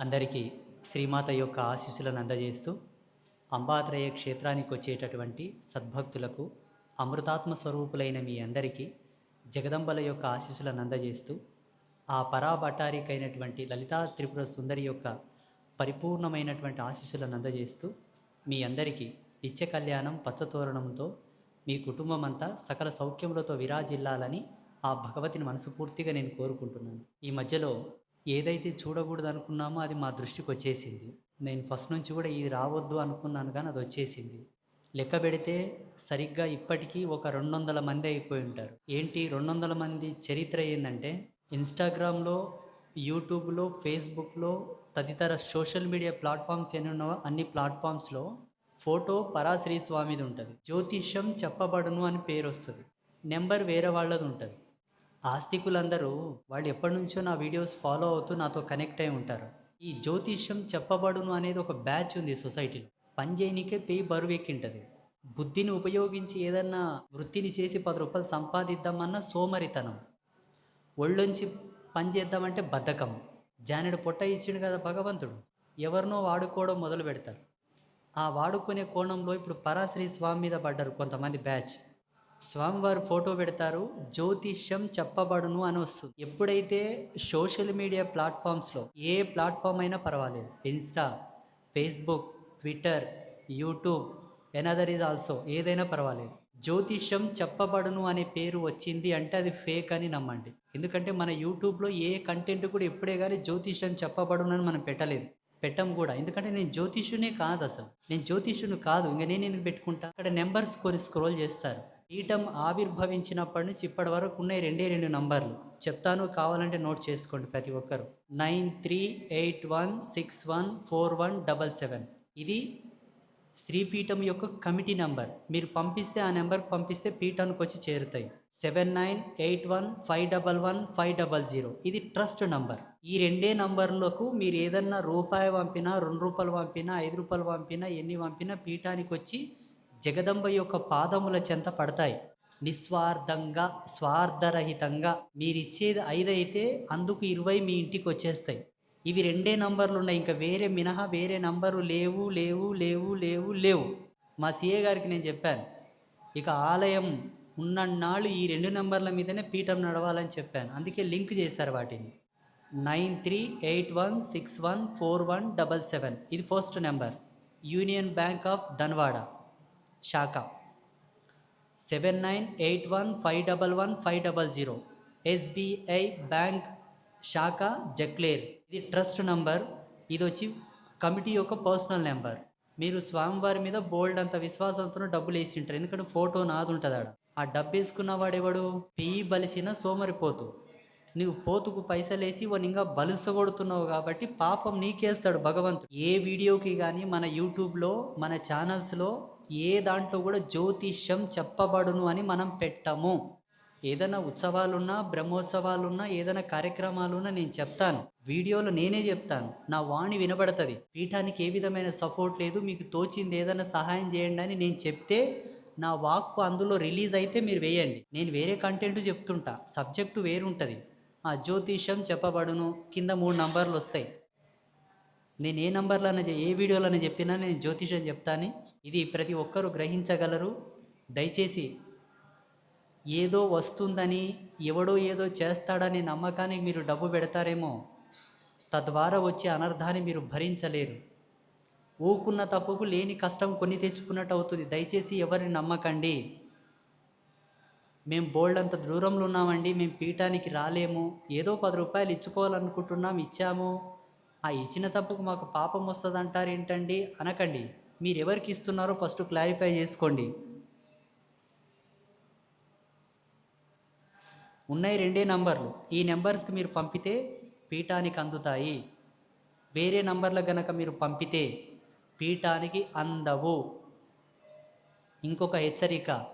అందరికీ శ్రీమాత యొక్క ఆశీస్సులను అందజేస్తూ అంబాత్రయ క్షేత్రానికి వచ్చేటటువంటి సద్భక్తులకు అమృతాత్మ స్వరూపులైన మీ అందరికీ జగదంబల యొక్క ఆశీస్సులను అందజేస్తూ ఆ పరాబటారికైనటువంటి లలితా త్రిపుర సుందరి యొక్క పరిపూర్ణమైనటువంటి ఆశీస్సులను అందజేస్తూ మీ అందరికీ నిత్య కళ్యాణం పచ్చతోరణంతో మీ కుటుంబం అంతా సకల సౌఖ్యములతో విరాజిల్లాలని ఆ భగవతిని మనసుపూర్తిగా నేను కోరుకుంటున్నాను. ఈ మధ్యలో ఏదైతే చూడకూడదు అనుకున్నామో అది మా దృష్టికి వచ్చేసింది. నేను ఫస్ట్ నుంచి కూడా ఇది రావద్దు అనుకున్నాను కానీ అది వచ్చేసింది. లెక్క పెడితే సరిగ్గా ఇప్పటికీ ఒక రెండు వందల మంది అయిపోయి ఉంటారు. ఏంటి రెండు వందల మంది చరిత్ర ఏంటంటే ఇన్స్టాగ్రామ్లో యూట్యూబ్లో ఫేస్బుక్లో తదితర సోషల్ మీడియా ప్లాట్ఫామ్స్ ఎన్ని ఉన్నావో అన్ని ప్లాట్ఫామ్స్లో ఫోటో పరాశ్రీ స్వామిది ఉంటుంది. జ్యోతిష్యం చెప్పబడును అని పేరు వస్తుంది నెంబర్ వేరే వాళ్ళది ఉంటుంది. ఆస్తికులందరూ వాళ్ళు ఎప్పటి నుంచో నా వీడియోస్ ఫాలో అవుతూ నాతో కనెక్ట్ అయి ఉంటారు. ఈ జ్యోతిష్యం చెప్పబడును అనేది ఒక బ్యాచ్ ఉంది సొసైటీలో. పని చేయనికే పేయి బరువు ఎక్కింటది. బుద్ధిని ఉపయోగించి ఏదన్నా వృత్తిని చేసి పది రూపాయలు సంపాదిద్దామన్న సోమరితనం. ఒళ్ళొంచి పని చేద్దామంటే బద్ధకం. జానెడు పొట్ట ఇచ్చిండు కదా భగవంతుడు. ఎవరినో వాడుకోవడం మొదలు పెడతారు ఆ వాడుకునే కోణంలో ఇప్పుడు పరాశ్రీ స్వామి మీద పడ్డారు కొంతమంది బ్యాచ్. స్వామివారు ఫోటో పెడతారు జ్యోతిష్యం చెప్పబడును అని వస్తుంది. ఎప్పుడైతే సోషల్ మీడియా ప్లాట్ఫామ్స్లో ఏ ప్లాట్ఫామ్ అయినా పర్వాలేదు. Insta Facebook Twitter YouTube another is also ఏదైనా పర్వాలేదు. జ్యోతిష్యం చెప్పబడును అనే పేరు వచ్చింది అంటే అది ఫేక్ అని నమ్మండి. ఎందుకంటే మన యూట్యూబ్లో ఏ కంటెంట్ కూడా ఎప్పుడే కానీ జ్యోతిష్యం చెప్పబడును అని మనం పెట్టలేదు. పెట్టం కూడా. ఎందుకంటే నేను జ్యోతిష్యునే కాదు అసలు నేను జ్యోతిష్యుని కాదు. ఇంకా నేను ఎందుకు పెట్టుకుంటా? అక్కడ నెంబర్స్ కొని స్క్రోల్ చేస్తారు. పీఠం ఆవిర్భవించినప్పటి నుంచి ఇప్పటి వరకు ఉన్నాయి రెండే రెండు నంబర్లు. చెప్తాను కావాలంటే నోట్ చేసుకోండి ప్రతి ఒక్కరు. Nine three eight one six one four one double seven. ఇది శ్రీపీఠం యొక్క కమిటీ నంబర్. మీరు పంపిస్తే ఆ నెంబర్కి పంపిస్తే పీఠానికి వచ్చి చేరుతాయి. Seven nine eight one five double one five double zero. ఇది ట్రస్ట్ నంబర్. ఈ రెండే నంబర్లకు మీరు ఏదన్నా రూపాయి పంపినా రెండు రూపాయలు పంపినా ఐదు రూపాయలు పంపినా ఎన్ని పంపినా పీఠానికి వచ్చి జగదంబ యొక్క పాదముల చెంత పడతాయి. నిస్వార్థంగా స్వార్థరహితంగా మీరిచ్చేది ఐదు అయితే అందుకు ఇరవై మీ ఇంటికి వచ్చేస్తాయి. ఇవి రెండే నంబర్లు ఉన్నాయి ఇంకా వేరే మినహా వేరే నంబరు లేవు లేవు లేవు లేవు లేవు. మా సీఏ గారికి నేను చెప్పాను. ఇక ఆలయం ఉన్నన్నాళ్ళు ఈ రెండు నెంబర్ల మీదనే పీఠం నడవాలని చెప్పాను. అందుకే లింక్ చేశారు వాటిని. Nine three eight one six one four one double seven. ఇది first number. Union Bank of Dhanwada. శాఖ. Seven nine eight one five double one five double zero SBI bank శాఖ జక్లేర్ ఇది ట్రస్ట్ నంబర్ ఇది వచ్చి committee యొక్క personal number మీరు స్వామివారి మీద బోల్డ్ అంత విశ్వాసంతో డబ్బులు వేసి ఉంటారు ఎందుకంటే ఫోటో నాది ఉంటుంది ఆడ. ఆ డబ్బు వేసుకున్న వాడెవడు? పెయ్యి బలిసిన సోమరిపోతు. నువ్వు పోతుకు పైసలు వేసి వాడిని ఇంకా బలుసగొడుతున్నావు కాబట్టి పాపం నీకేస్తాడు భగవంతుడు. ఏ వీడియోకి కానీ మన యూట్యూబ్లో మన ఛానల్స్లో ఏ దాంట్లో కూడా జ్యోతిష్యం చెప్పబడును అని మనం పెట్టము. ఏదైనా ఉత్సవాలున్నా బ్రహ్మోత్సవాలున్నా ఏదైనా కార్యక్రమాలున్నా నేను చెప్తాను. వీడియోలో నేనే చెప్తాను. నా వాణి వినబడుతుంది. పీఠానికి ఏ విధమైన సపోర్ట్ లేదు. మీకు తోచింది ఏదైనా సహాయం చేయండి అని నేను చెప్తే నా వాక్కు అందులో రిలీజ్ అయితే మీరు వేయండి. నేను వేరే కంటెంట్ చెప్తుంటా. సబ్జెక్టు వేరుంటుంది. ఆ జ్యోతిష్యం చెప్పబడును. కింద మూడు నంబర్లు వస్తాయి. నేను ఏ నంబర్లోనే ఏ వీడియోలోనే చెప్పినా నేను జ్యోతిషం చెప్తాను. ఇది ప్రతి ఒక్కరూ గ్రహించగలరు. దయచేసి ఏదో వస్తుందని ఎవడో ఏదో చేస్తాడనే నమ్మకానికి మీరు డబ్బు పెడతారేమో తద్వారా వచ్చే అనర్థాన్ని మీరు భరించలేరు. ఊకున్న తప్పుకు లేని కష్టం కొని తెచ్చుకున్నట్టు అవుతుంది దయచేసి ఎవరిని నమ్మకండి. మేము బోల్డ్ అంత దూరంలో ఉన్నామండి మేము పీఠానికి రాలేము. ఏదో పది రూపాయలు ఇచ్చుకోవాలనుకుంటున్నాం ఇచ్చాము. ఆ ఇచ్చిన తప్పుకు మాకు పాపం వస్తుంది అంటారు ఏంటండి? అనకండి. మీరు ఎవరికి ఇస్తున్నారో ఫస్ట్ క్లారిఫై చేసుకోండి. ఉన్నాయి రెండే నంబర్లు. ఈ నెంబర్స్కి మీరు పంపితే పీఠానికి అందుతాయి. వేరే నంబర్లు గనక మీరు పంపితే పీఠానికి అందవు. ఇంకొక హెచ్చరిక.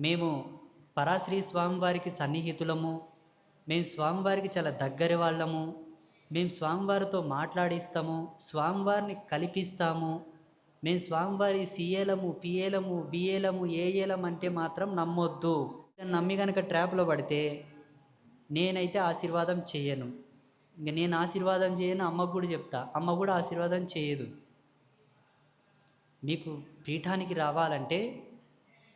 మేము పరాశ్రీ స్వామివారికి సన్నిహితులము. మేము స్వామివారికి చాలా దగ్గర వాళ్ళము. మేము స్వామివారితో మాట్లాడిస్తాము స్వామివారిని కల్పిస్తాము. మేము స్వామివారి సీఏలము పిఏలము బిఏలము ఏఏలం అంటే మాత్రం నమ్మొద్దు. నమ్మి కనుక ట్రాప్లో పడితే నేనైతే ఆశీర్వాదం చేయను. ఇంక నేను ఆశీర్వాదం చేయను అమ్మకు కూడా చెప్తా. అమ్మ కూడా ఆశీర్వాదం చేయదు. మీకు పీఠానికి రావాలంటే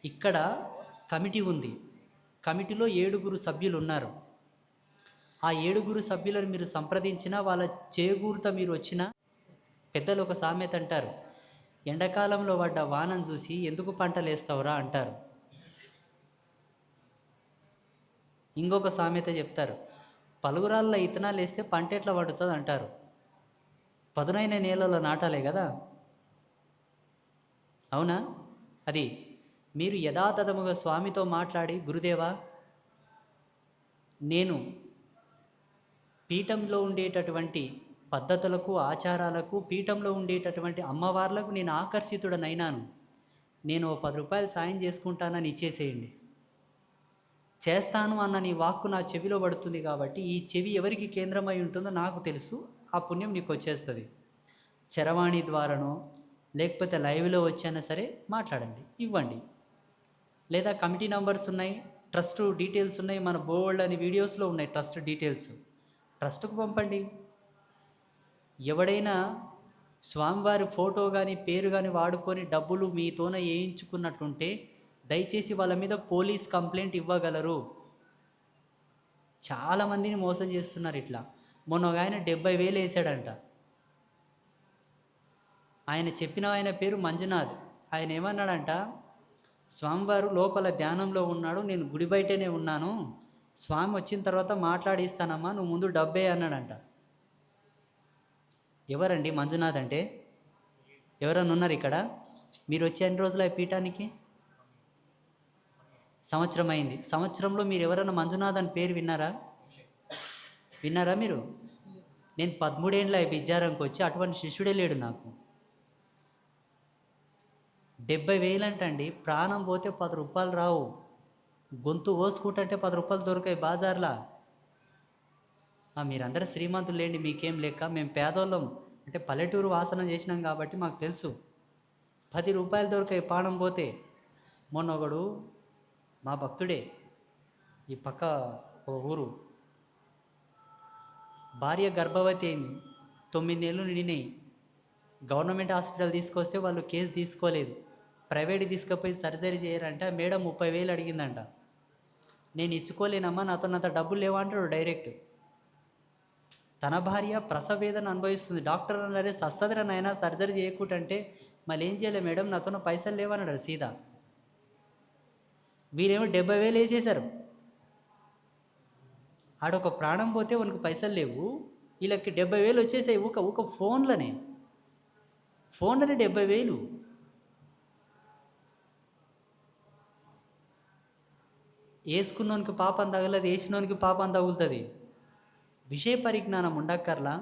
ఇక్కడ కమిటీ ఉంది. కమిటీలో ఏడుగురు సభ్యులు ఉన్నారు. ఆ ఏడుగురు సభ్యులను మీరు సంప్రదించిన వాళ్ళ చేకూరుత మీరు వచ్చిన పెద్దలు ఒక సామెత అంటారు. ఎండాకాలంలో పడ్డ వానం చూసి ఎందుకు పంటలు వేస్తావురా అంటారు. ఇంకొక సామెత చెప్తారు. పలుగురాళ్ళ ఇత్తనాలు వేస్తే పంట ఎట్లా పడుతుంది అంటారు. పదునైన నేలలో నాటాలే కదా. అవునా? అది మీరు యథాతథముగా స్వామితో మాట్లాడి గురుదేవా నేను పీఠంలో ఉండేటటువంటి పద్ధతులకు ఆచారాలకు పీఠంలో ఉండేటటువంటి అమ్మవార్లకు నేను ఆకర్షితుడనైనాను. నేను ఓ పది రూపాయలు సాయం చేసుకుంటానని ఇచ్చేసేయండి. చేస్తాను అన్న నీ వాక్కు నా చెవిలో పడుతుంది కాబట్టి ఈ చెవి ఎవరికి కేంద్రమై ఉంటుందో నాకు తెలుసు ఆ పుణ్యం నీకు వచ్చేస్తుంది. చరవాణి ద్వారానో లేకపోతే లైవ్లో వచ్చైనా సరే మాట్లాడండి ఇవ్వండి. లేదా కమిటీ నంబర్స్ ఉన్నాయి ట్రస్ట్ డీటెయిల్స్ ఉన్నాయి మన బోల్డ్ అని వీడియోస్లో ఉన్నాయి ట్రస్ట్ డీటెయిల్స్. ట్రస్ట్కు పంపండి. ఎవడైనా స్వామివారి ఫోటో కానీ పేరు కానీ వాడుకొని డబ్బులు మీతోన వేయించుకున్నట్లుంటే దయచేసి వాళ్ళ మీద పోలీస్ కంప్లైంట్ ఇవ్వగలరు. చాలామందిని మోసం చేస్తున్నారు ఇట్లా. మొన్న ఒక ఆయన డెబ్బై వేలు వేసాడంట. ఆయన చెప్పిన ఆయన పేరు మంజునాథ్. ఆయన ఏమన్నాడంట? స్వామివారు లోపల ధ్యానంలో ఉన్నాడు నేను గుడి బయటనే ఉన్నాను. స్వామి వచ్చిన తర్వాత మాట్లాడిస్తానమ్మా నువ్వు ముందు డబ్బే అన్నాడంట. ఎవరండి మంజునాథ్ అంటే? ఎవరన్నా ఉన్నారు ఇక్కడ? మీరు వచ్చే ఎన్ని రోజులు ఆ పీఠానికి? సంవత్సరం అయింది. సంవత్సరంలో మీరు ఎవరైనా మంజునాథ్ అని పేరు విన్నారా? విన్నారా మీరు? నేను పదమూడేళ్ళ విద్యారంకి వచ్చి అటువంటి శిష్యుడే లేడు నాకు. డెబ్బై వేలంటండి ప్రాణం పోతే పది రూపాయలు రావు. గొంతు కోసుకుంటుంటే పది రూపాయలు దొరికాయి బాజార్లా. మీరందరూ శ్రీమంతులు లేండి మీకేం లెక్క? మేము పేదోళ్ళం. అంటే పల్లెటూరు వాసన చేసినాం కాబట్టి మాకు తెలుసు. పది రూపాయలు దొరికాయి పానం పోతే. మొన్న ఒకడు మా భక్తుడే ఈ పక్క ఒక ఊరు. భార్య గర్భవతి అయింది. తొమ్మిది నెలలు నిండినాయి. గవర్నమెంట్ హాస్పిటల్ తీసుకొస్తే వాళ్ళు కేసు తీసుకోలేదు. ప్రైవేట్ తీసుకుపోయి సర్జరీ చేయరంటే. ఆ మేడం ముప్పై వేలు అడిగిందంట. నేను ఇచ్చుకోలేనమ్మా నాతోనంత డబ్బులు లేవా అంటాడు డైరెక్ట్. తన భార్య ప్రసవేదన అనుభవిస్తుంది. డాక్టర్ అన్నారే సస్తదిరా నాయన సర్జరీ చేయకుంటే మళ్ళీ ఏం చేయలే మేడం? నాతో పైసలు లేవన్నాడు సీదా వీరేమో డెబ్బై వేలు వేసేశారు. ఆడొక ప్రాణం పోతే వానికి పైసలు లేవు. వీళ్ళకి డెబ్బై వేలు వచ్చేసాయి. ఊక ఊక ఫోన్లనే. ఫోన్లనే డెబ్బై వేలు. వేసుకున్నోనికి పాపం తగలదు వేసినోనికి పాపం తగులుతుంది. విషయ పరిజ్ఞానం ఉండక్కర్లా?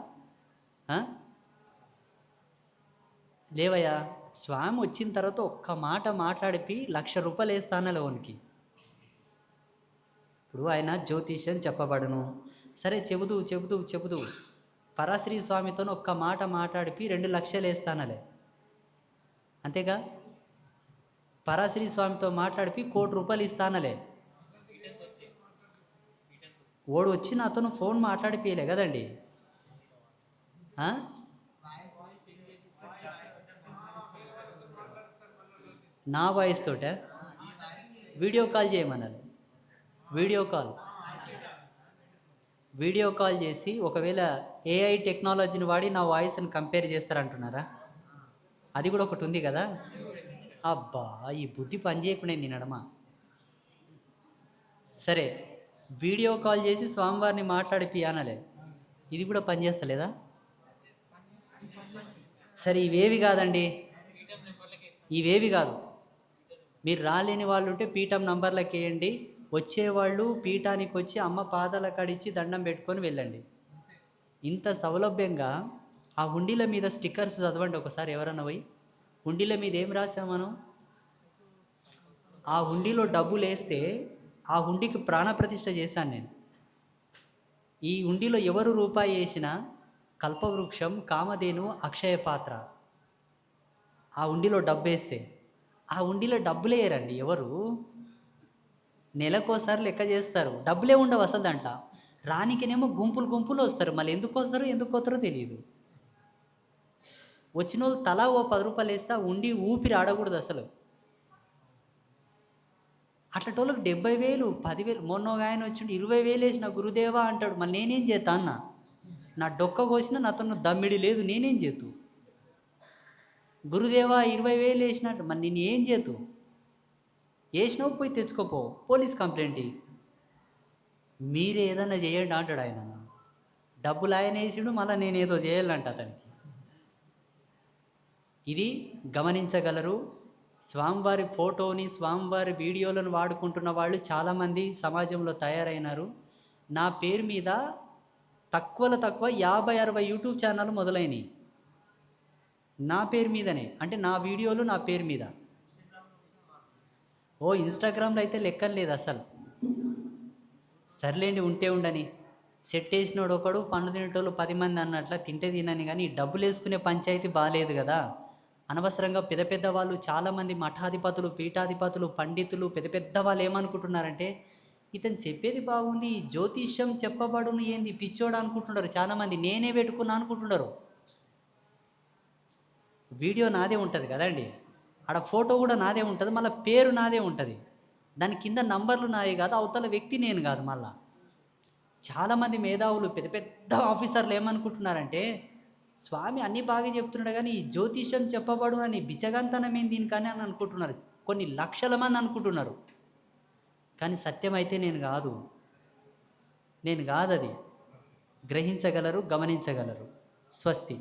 లేవయ్యా స్వామి వచ్చిన తర్వాత ఒక్క మాట మాట్లాడిపి లక్ష రూపాయలు వేస్తానలే వానికి. ఇప్పుడు ఆయన జ్యోతిష్యం చెప్పబడను. సరే చెబుతూ చెబుతూ చెబుతూ పరాశ్రీ స్వామితో ఒక్క మాట మాట్లాడిపి రెండు లక్షలు వేస్తానలే అంతేగా? పరాశ్రీ స్వామితో మాట్లాడిపి కోటి రూపాయలు ఇస్తానలే ఓడు వచ్చి నాతో ఫోన్ మాట్లాడిపోయలే కదండి. నా వాయిస్ తోట? వీడియో కాల్ చేయమన్నారు. Video call. వీడియో కాల్ చేసి ఒకవేళ ఏఐ టెక్నాలజీని వాడి నా వాయిస్ని కంపేర్ చేస్తారంటున్నారా? అది కూడా ఒకటి ఉంది కదా? అబ్బా ఈ బుద్ధి పని చేయకుండా నడమ సరే వీడియో కాల్ చేసి స్వామివారిని మాట్లాడిపి అనలే ఇది కూడా పనిచేస్తలేదా సరే ఇవేవి కాదండి? ఇవేవి కాదు. మీరు రాలేని వాళ్ళు ఉంటే పీఠం నంబర్లకు వేయండి. వచ్చేవాళ్ళు పీఠానికి వచ్చి అమ్మ పాదాల కడిచి దండం పెట్టుకొని వెళ్ళండి. ఇంత సౌలభ్యంగా ఆ హుండీల మీద స్టిక్కర్స్ చదవండి ఒకసారి ఎవరన్నా పోయి. హుండీల మీద ఏం రాసాం మనం? ఆ హుండీలో డబ్బులు వేస్తే ఆ హుండీకి ప్రాణప్రతిష్ఠ చేశాను నేను. ఈ హుండీలో ఎవరు రూపాయి వేసినా కల్పవృక్షం కామధేను అక్షయ పాత్ర ఆ హుండీలో డబ్బు వేస్తే. ఆ హుండీలో డబ్బులే వేయరండి ఎవరు? నెలకోసారి లెక్క చేస్తారు. డబ్బులే ఉండవు అసలు దాంట్లో. రానికినేమో గుంపులు గుంపులు వస్తారు. మళ్ళీ ఎందుకు వస్తారో ఎందుకు వస్తారో తెలియదు వచ్చిన వాళ్ళు తలా ఓ పది రూపాయలు వేస్తే ఉండి ఊపిరి ఆడకూడదు అసలు. అట్లటోళ్ళకి డెబ్బై వేలు పదివేలు మొన్న ఒక ఆయన వచ్చిండు ఇరవై వేలు వేసిన గురుదేవా అంటాడు మళ్ళీ నేనేం చేస్తా అన్న? నా డొక్క కోసిన నాతో దమ్మిడి లేదు నేనేం చేతు గురుదేవా ఇరవై వేలు వేసినట్టు మరి నేను ఏం చేతు వేసినావు పోయి తెచ్చుకోపో పోలీస్ కంప్లైంట్ ఇయ్యి. మీరే ఏదన్నా చేయండి అంటాడు ఆయన. డబ్బులు ఆయన వేసిండు మళ్ళీ నేను ఏదో చేయాలంట అతనికి. ఇది గమనించగలరు స్వామివారి ఫోటోని స్వామివారి వీడియోలను వాడుకుంటున్న వాళ్ళు చాలామంది సమాజంలో తయారైనారు. నా పేరు మీద తక్కువలో తక్కువ యాభై అరవై యూట్యూబ్ ఛానల్ మొదలైనవి నా పేరు మీదనే అంటే నా వీడియోలు నా పేరు మీద. ఓ ఇన్స్టాగ్రామ్లో అయితే లెక్కన లేదు అసలు. సర్లేండి ఉంటే ఉండని. సెట్ వేసినోడు ఒకడు పండు తినేటోళ్ళు పది మంది అన్నట్ల తింటే తినని కానీ డబ్బులు వేసుకునే పంచాయతీ బాగాలేదు కదా. అనవసరంగా పెద్ద పెద్ద వాళ్ళు చాలామంది మఠాధిపతులు పీఠాధిపతులు పండితులు పెద్ద పెద్ద వాళ్ళు ఏమనుకుంటున్నారంటే ఇతను చెప్పేది బాగుంది జ్యోతిష్యం చెప్పబడును ఏంది పిచ్చోడు అనుకుంటున్నారు. చాలామంది నేనే పెట్టుకున్నా అనుకుంటున్నారు. వీడియో నాదే ఉంటుంది కదండి ఆడ ఫోటో కూడా నాదే ఉంటుంది మళ్ళీ పేరు నాదే ఉంటుంది. దాని కింద నంబర్లు నాయే కాదు అవతల వ్యక్తి నేను కాదు మళ్ళా. చాలామంది మేధావులు పెద్ద పెద్ద ఆఫీసర్లు ఏమనుకుంటున్నారంటే స్వామి అన్ని బాగా చెప్తున్నాడు కానీ ఈ జ్యోతిషం చెప్పబడు అని బిచగంతనం ఏం దీనికని అని అనుకుంటున్నారు. కొన్ని లక్షల మంది అనుకుంటున్నారు. కానీ సత్యమైతే నేను కాదు. నేను కాదది. గ్రహించగలరు గమనించగలరు. స్వస్తి.